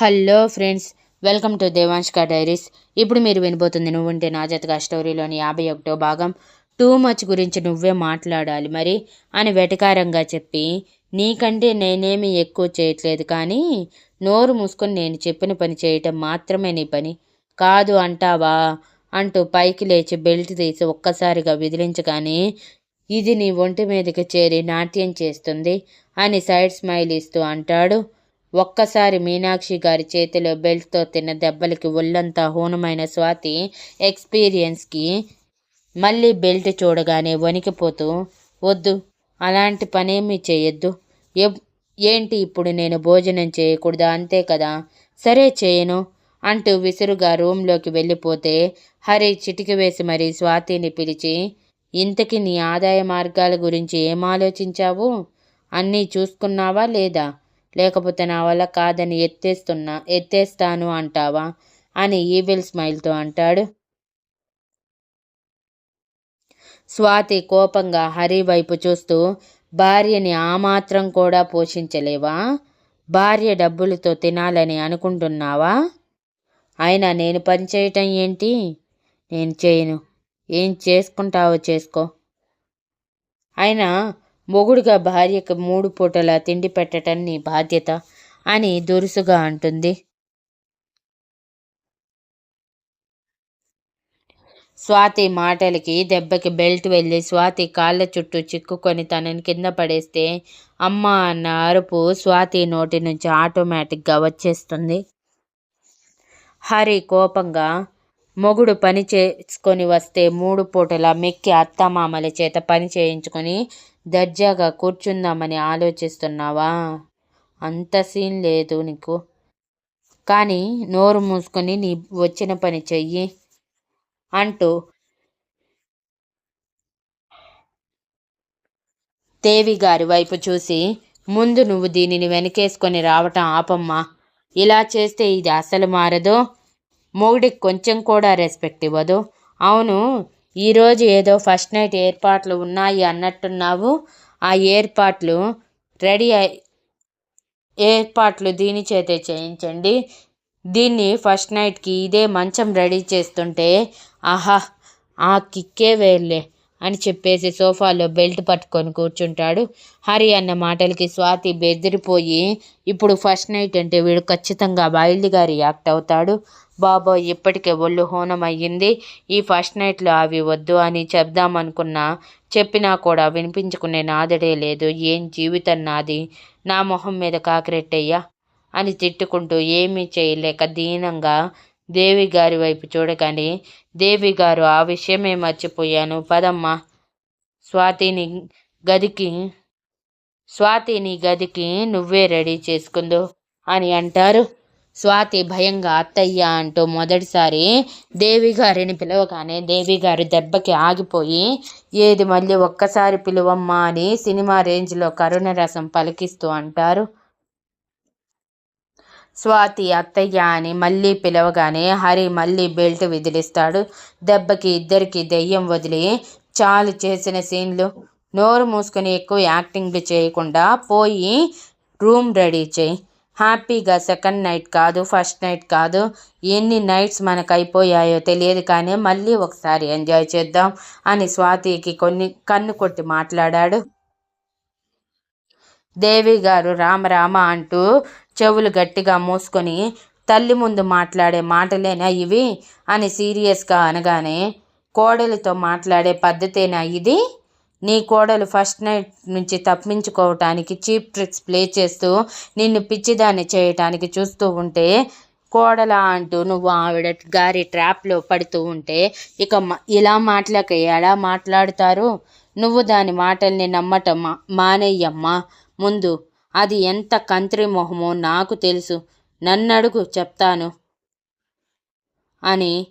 Hello friends welcome to దేవాంష్కా diaries. ఇప్పుడు మీరు వినబోతుంది నువ్వుంటే నా జతగా స్టోరీలోని యాభై ఒకటో భాగం. టూ మచ్ గురించి నువ్వే మాట్లాడాలి మరి అని వెటకారంగా చెప్పి నీకంటే నేనేమి ఎక్కువ చేయట్లేదు కానీ నోరు మూసుకొని నేను చెప్పిన పని చేయటం మాత్రమే నీ పని. కాదు అంటావా? అంటూ పైకి లేచి బెల్ట్ తీసి ఒక్కసారిగా విదిలించగానే ఇది నీ ఒంటి మీదకి చేరి నాట్యం చేస్తుంది అని సైడ్ స్మైల్ ఇస్తూ అంటాడు ఒక్కసారి మీనాక్షి గారి చేతిలో బెల్ట్తో తిన్న దెబ్బలకి ఒళ్ళంతా హూనమైన స్వాతి ఎక్స్పీరియన్స్కి మళ్ళీ బెల్ట్ చూడగానే వణికిపోతూ వద్దు అలాంటి పనేమీ చేయొద్దు. ఏంటి ఇప్పుడు నేను భోజనం చేయకూడదా? అంతే కదా? సరే చేయను అంటూ విసురుగా రూంలోకి వెళ్ళిపోతే హరి చిటికి వేసి మరీ స్వాతిని పిలిచి ఇంతకి నీ ఆదాయ మార్గాల గురించి ఏం ఆలోచించావు? అన్నీ చూసుకున్నావా లేదా? లేకపోతే నా వల్ల కాదని ఎత్తేస్తున్నా ఎత్తేస్తాను అంటావా? అని ఈవిల్ స్మైల్తో అంటాడు. స్వాతి కోపంగా హరి వైపు చూస్తూ భార్యని ఆ మాత్రం కూడా పోషించలేవా? భార్య డబ్బులతో తినాలని అనుకుంటున్నావా? అయినా నేను పనిచేయటం ఏంటి? నేను చేయను. ఏం చేసుకుంటావో చేసుకో. అయినా మొగుడుగా భార్యకు మూడు పూటల తిండి పెట్టడం నీ బాధ్యత అని దురుసుగా అంటుంది. స్వాతి మాటలకి దెబ్బకి బెల్ట్ వెళ్ళి స్వాతి కాళ్ళ చుట్టూ చిక్కుకొని తనని కింద పడేస్తే అమ్మ అన్న అరుపు స్వాతి నోటి నుంచి ఆటోమేటిక్గా వచ్చేస్తుంది. హరి కోపంగా మొగుడు పని చేసుకొని వస్తే మూడు పూటల మెక్కి అత్తమామల చేత పని చేయించుకొని దర్జాగా కూర్చుందామని ఆలోచిస్తున్నావా? అంత సీన్ లేదు నీకు. కానీ నోరు మూసుకొని నీ వచ్చిన పని చెయ్యి అంటూ దేవి గారి వైపు చూసి ముందు నువ్వు దీనిని వెనకేసుకొని రావటం ఆపమ్మా. ఇలా చేస్తే ఇది అసలు మారదు. మొగుడికి కొంచెం కూడా రెస్పెక్ట్ ఇవ్వదు. అవును ఈరోజు ఏదో ఫస్ట్ నైట్ ఏర్పాట్లు ఉన్నాయి అన్నట్టున్నావు. ఆ ఏర్పాట్లు రెడీ ఏర్పాట్లు దీని చేతే చేయించండి. దీన్ని ఫస్ట్ నైట్కి ఇదే మంచం రెడీ చేస్తుంటే ఆహా ఆ కిక్కే వేర్లే. అని చెప్పేసి సోఫాలో బెల్ట్ పట్టుకొని కూర్చుంటాడు. హరి అన్న మాటలకి స్వాతి బెదిరిపోయి ఇప్పుడు ఫస్ట్ నైట్ అంటే వీడు ఖచ్చితంగా బయలుదేరి రియాక్ట్ అవుతాడు. బాబోయ్ ఇప్పటికే ఒళ్ళు హోనం అయ్యింది. ఈ ఫస్ట్ నైట్లో అవి వద్దు అని చెప్దామనుకున్నా చెప్పినా కూడా వినిపించుకునే నాదడే లేదు. ఏం జీవితం నాది? నా మొహం మీద కాకిరెట్టయ్యా? అని తిట్టుకుంటూ ఏమీ చేయలేక దీనంగా దేవి గారి వైపు చూడగానే దేవి గారు ఆ విషయమే మర్చిపోయాను. పదమ్మ. స్వాతిని గదికి స్వాతిని గదికి నువ్వే రెడీ చేసుకుందు అని అంటారు. స్వాతి భయంగా అత్తయ్య అంటూ మొదటిసారి దేవి గారిని పిలవగానే దేవి గారు దెబ్బకి ఆగిపోయి ఏది మళ్ళీ ఒక్కసారి పిలువమ్మా అని సినిమా రేంజ్లో కరుణ రసం పలికిస్తూ అంటారు. స్వాతి అత్తయ్య అని మళ్ళీ పిలవగానే హరి మళ్ళీ బెల్ట్ విదిలిస్తాడు. దెబ్బకి ఇద్దరికి దెయ్యం వదిలి చాలు చేసిన సీన్లు. నోరు మూసుకొని ఎక్కువ యాక్టింగ్లు చేయకుండా పోయి రూమ్ రెడీ చేయి. హ్యాపీగా సెకండ్ నైట్ కాదు ఫస్ట్ నైట్ కాదు. ఎన్ని నైట్స్ మనకు అయిపోయాయో తెలియదు కానీ మళ్ళీ ఒకసారి ఎంజాయ్ చేద్దాం అని స్వాతికి కొన్ని కన్ను కొట్టి మాట్లాడాడు. దేవి గారు రామరామ అంటూ చెవులు గట్టిగా మూసుకొని తల్లి ముందు మాట్లాడే మాటలేనా ఇవి? అని సీరియస్గా అనగానే కోడలితో మాట్లాడే పద్ధతేనా ఇది? నీ కోడలు ఫస్ట్ నైట్ నుంచి తప్పించుకోవటానికి చీప్ ట్రిక్స్ ప్లే చేస్తూ నిన్ను పిచ్చిదాన్ని చేయటానికి చూస్తూ ఉంటే కోడల అంటూ నువ్వు ఆవిడ గారి ట్రాప్లో పడుతూ ఉంటే ఇక ఇలా మాట్లాక ఎలా మాట్లాడుతారు? నువ్వు దాని మాటల్ని నమ్మటం మానేయమ్మా. ముందు అది ఎంత కంత్రి మొహమో నాకు తెలుసు. నన్నడుగు చెప్తాను. అని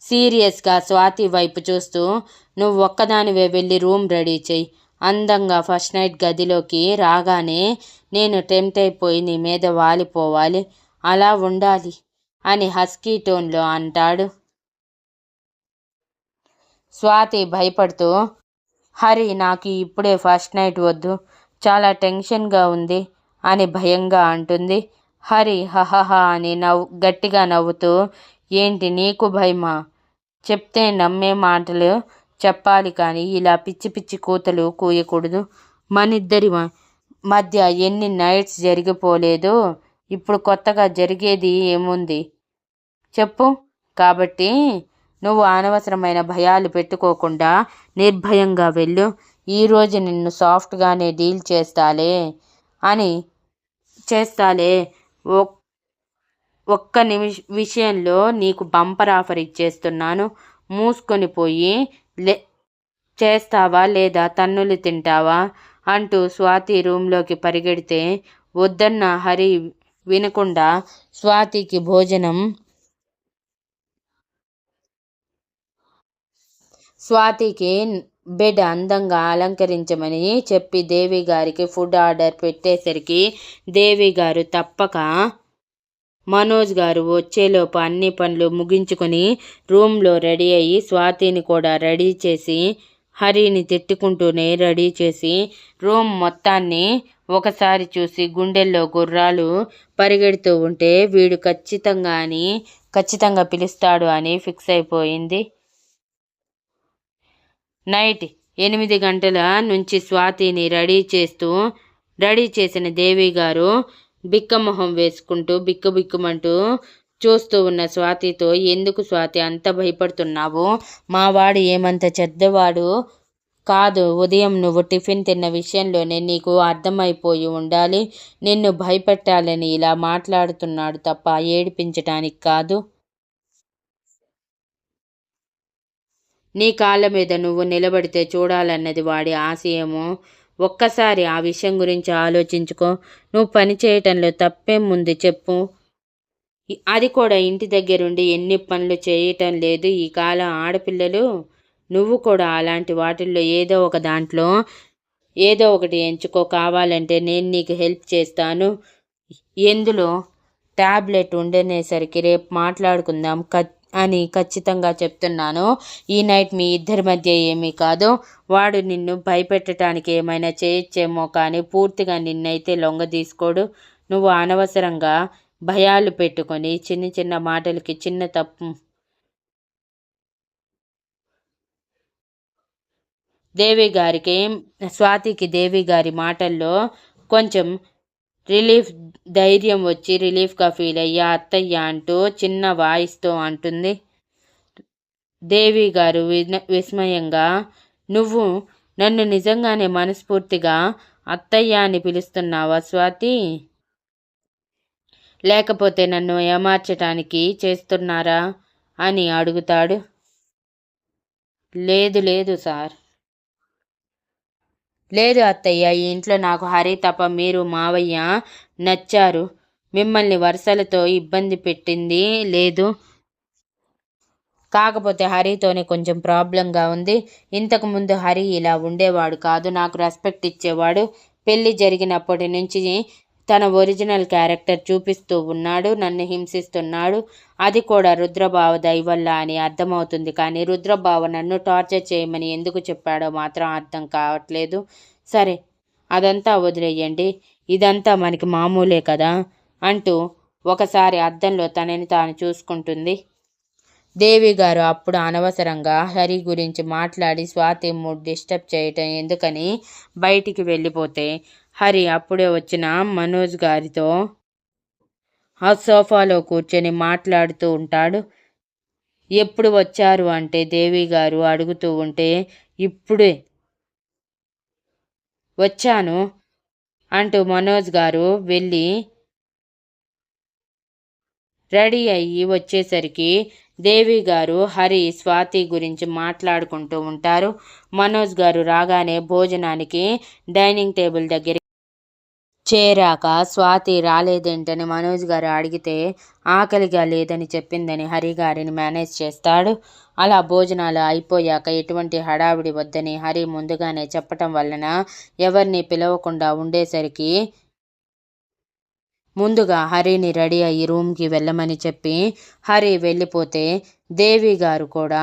సీరియస్గా స్వాతి వైపు చూస్తూ నువ్వు ఒక్కదానివే వెళ్ళి రూమ్ రెడీ చెయ్యి. అందంగా ఫస్ట్ నైట్ గదిలోకి రాగానే నేను టెంప్ట్ అయిపోయి నీ మీద వాలిపోవాలి. అలా ఉండాలి అని హస్కీ టోన్లో అంటాడు. స్వాతి భయపడుతూ హరి నాకు ఇప్పుడే ఫస్ట్ నైట్ వద్దు. చాలా టెన్షన్గా ఉంది అని భయంగా అంటుంది. హరి హహహ అని నవ్వు గట్టిగా నవ్వుతూ ఏంటి నీకు భయమా? చెప్తే నమ్మే మాటలు చెప్పాలి కానీ ఇలా పిచ్చి పిచ్చి కూతలు కూయకూడదు. మనిద్దరి మధ్య ఎన్ని నైట్స్ జరిగిపోలేదు ఇప్పుడు కొత్తగా జరిగేది ఏముంది? చెప్పు. కాబట్టి నువ్వు అనవసరమైన భయాలు పెట్టుకోకుండా నిర్భయంగా వెళ్ళు. ఈరోజు నిన్ను సాఫ్ట్గానే డీల్ చేస్తాలే అని చేస్తాలే. ఒక్క నిమిష విషయంలో నీకు బంపర్ ఆఫర్ ఇచ్చేస్తున్నాను. మూసుకొని పోయి లే చేస్తావా లేదా తన్నులు తింటావా అంటూ స్వాతి రూమ్లోకి పరిగెడితే వద్దన్న హరి వినకుండా స్వాతికి భోజనం స్వాతికి బెడ్ అందంగా అలంకరించమని చెప్పి దేవి గారికి ఫుడ్ ఆర్డర్ పెట్టేసరికి దేవి గారు తప్పక మనోజ్ గారు వచ్చేలోపు అన్ని పనులు ముగించుకొని రూమ్లో రెడీ అయ్యి స్వాతిని కూడా రెడీ చేసి హరిని తిట్టుకుంటూనే రెడీ చేసి రూమ్ మొత్తాన్ని ఒకసారి చూసి గుండెల్లో గుర్రాలు పరిగెడుతూ ఉంటే వీడు ఖచ్చితంగా అని ఖచ్చితంగా పిలుస్తాడు అని ఫిక్స్ అయిపోయింది. నైట్ ఎనిమిది గంటల నుంచి స్వాతిని రెడీ చేస్తూ రెడీ చేసిన దేవి గారు బిక్కమొహం వేసుకుంటూ బిక్కుబిక్కుమంటూ చూస్తూ ఉన్న స్వాతితో ఎందుకు స్వాతి అంత భయపడుతున్నావు? మావాడు ఏమంత చెడ్డవాడు కాదు. ఉదయం నువ్వు టిఫిన్ తిన్న విషయంలోనే నీకు అర్థమైపోయి ఉండాలి. నిన్ను భయపెట్టాలని ఇలా మాట్లాడుతున్నాడు తప్ప ఏడిపించటానికి కాదు. నీ కాళ్ళ మీద నువ్వు నిలబడితే చూడాలన్నది వాడి ఆశయము. ఒక్కసారి ఆ విషయం గురించి ఆలోచించుకో. నువ్వు పని చేయటంలో తప్పేముంది చెప్పు. అది కూడా ఇంటి దగ్గరుండి ఎన్ని పనులు చేయటం లేదు ఈ కాలం ఆడపిల్లలు. నువ్వు కూడా అలాంటి వాటిల్లో ఏదో ఒక దాంట్లో ఏదో ఒకటి ఎంచుకో. కావాలంటే నేను నీకు హెల్ప్ చేస్తాను. ఎందులో? ట్యాబ్లెట్ ఉండనేసరికి రేపు మాట్లాడుకుందాం. అని ఖచ్చితంగా చెప్తున్నాను. ఈ నైట్ మీ ఇద్దరి మధ్య ఏమీ కాదు. వాడు నిన్ను భయపెట్టడానికి ఏమైనా చేయొచ్చేమో కానీ పూర్తిగా నిన్నైతే లొంగ తీసుకోడు. నువ్వు అనవసరంగా భయాలు పెట్టుకొని చిన్న చిన్న మాటలకి చిన్న తప్పు దేవి గారికి స్వాతికి దేవి గారి మాటల్లో కొంచెం రిలీఫ్ ధైర్యం వచ్చి రిలీఫ్గా ఫీల్ అయ్యా అత్తయ్య అంటూ చిన్న వాయిస్తో అంటుంది. దేవి గారు విస్మయంగా నువ్వు నన్ను నిజంగానే మనస్ఫూర్తిగా అత్తయ్య అని పిలుస్తున్నావా స్వాతి? లేకపోతే నన్ను ఏమార్చటానికి చేస్తున్నారా? అని అడుగుతాడు. లేదు లేదు సార్. లేదు అత్తయ్య ఈ ఇంట్లో నాకు హరి తప్ప మీరు మావయ్య నచ్చారు. మిమ్మల్ని వరుసలతో ఇబ్బంది పెట్టింది లేదు. కాకపోతే హరితోనే కొంచెం ప్రాబ్లంగా ఉంది. ఇంతకుముందు హరి ఇలా ఉండేవాడు కాదు. నాకు రెస్పెక్ట్ ఇచ్చేవాడు. పెళ్ళి జరిగినప్పటి నుంచి తన ఒరిజినల్ క్యారెక్టర్ చూపిస్తూ ఉన్నాడు నన్ను హింసిస్తున్నాడు. అది కూడా రుద్రబావ దయవల్ల అని అర్థమవుతుంది. కానీ రుద్రబావ నన్ను టార్చర్ చేయమని ఎందుకు చెప్పాడో మాత్రం అర్థం కావట్లేదు. సరే అదంతా వదిలేయండి. ఇదంతా మనకి మామూలే కదా అంటూ ఒకసారి అద్దంలో తనని తాను చూసుకుంటుంది. దేవి గారు అప్పుడు అనవసరంగా హరి గురించి మాట్లాడి స్వాతి మూడ్ డిస్టర్బ్ చేయటం ఎందుకని బయటికి వెళ్ళిపోతే హరి అప్పుడే వచ్చిన మనోజ్ గారితో ఆ సోఫాలో కూర్చొని మాట్లాడుతూ ఉంటాడు. ఎప్పుడు వచ్చారు అంటే దేవి గారు అడుగుతూ ఉంటే ఇప్పుడే వచ్చాను అంటూ మనోజ్ గారు వెళ్ళి రెడీ అయ్యి వచ్చేసరికి దేవి గారు హరి స్వాతి గురించి మాట్లాడుకుంటూ ఉంటారు. మనోజ్ గారు రాగానే భోజనానికి డైనింగ్ టేబుల్ దగ్గర చేరాక స్వాతి రాలేదేంటని మనోజ్ గారు అడిగితే ఆకలిగా లేదని చెప్పిందని హరి గారిని మేనేజ్ చేస్తాడు. అలా భోజనాలు అయిపోయాక ఎటువంటి హడావిడి వద్దని హరి ముందుగానే చెప్పటం వలన ఎవరిని పిలవకుండా ఉండేసరికి ముందుగా హరిని రెడీ అయ్యి రూమ్కి వెళ్ళమని చెప్పి హరి వెళ్ళిపోతే దేవి గారు కూడా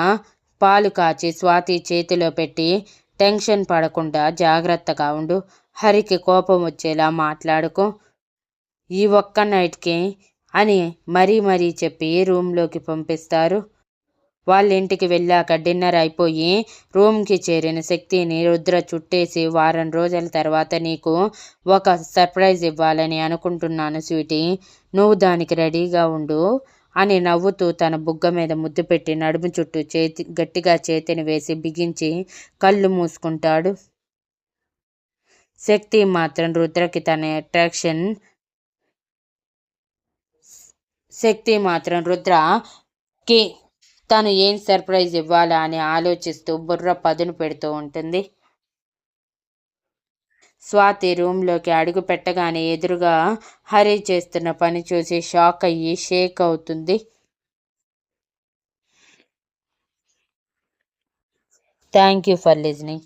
పాలు కాచి స్వాతి చేతిలో పెట్టి టెన్షన్ పడకుండా జాగ్రత్తగా ఉండు. హరికి కోపం వచ్చేలా మాట్లాడుకో. ఈ ఒక్క నైట్కి అని మరీ మరీ చెప్పి రూమ్లోకి పంపిస్తారు. వాళ్ళ ఇంటికి వెళ్ళాక డిన్నర్ అయిపోయి రూమ్కి చేరిన శక్తిని రుద్ర చుట్టేసి వారం రోజుల తర్వాత నీకు ఒక సర్ప్రైజ్ ఇవ్వాలని అనుకుంటున్నాను స్వీటీ. నువ్వు దానికి రెడీగా ఉండు అని నవ్వుతూ తన బుగ్గ మీద ముద్దు పెట్టి నడుము చుట్టూ చేతి గట్టిగా చేతిని వేసి బిగించి కళ్ళు మూసుకుంటాడు. శక్తి మాత్రం రుద్రకి తన అట్రాక్షన్ శక్తి మాత్రం రుద్రకి తను ఏం సర్ప్రైజ్ ఇవ్వాలా అని ఆలోచిస్తూ బుర్ర పదును పెడుతూ ఉంటుంది. స్వాతి రూమ్లోకి అడుగు పెట్టగానే ఎదురుగా హరి చేస్తున్న పని చూసి షాక్ అయ్యి షేక్ అవుతుంది. Thank you for listening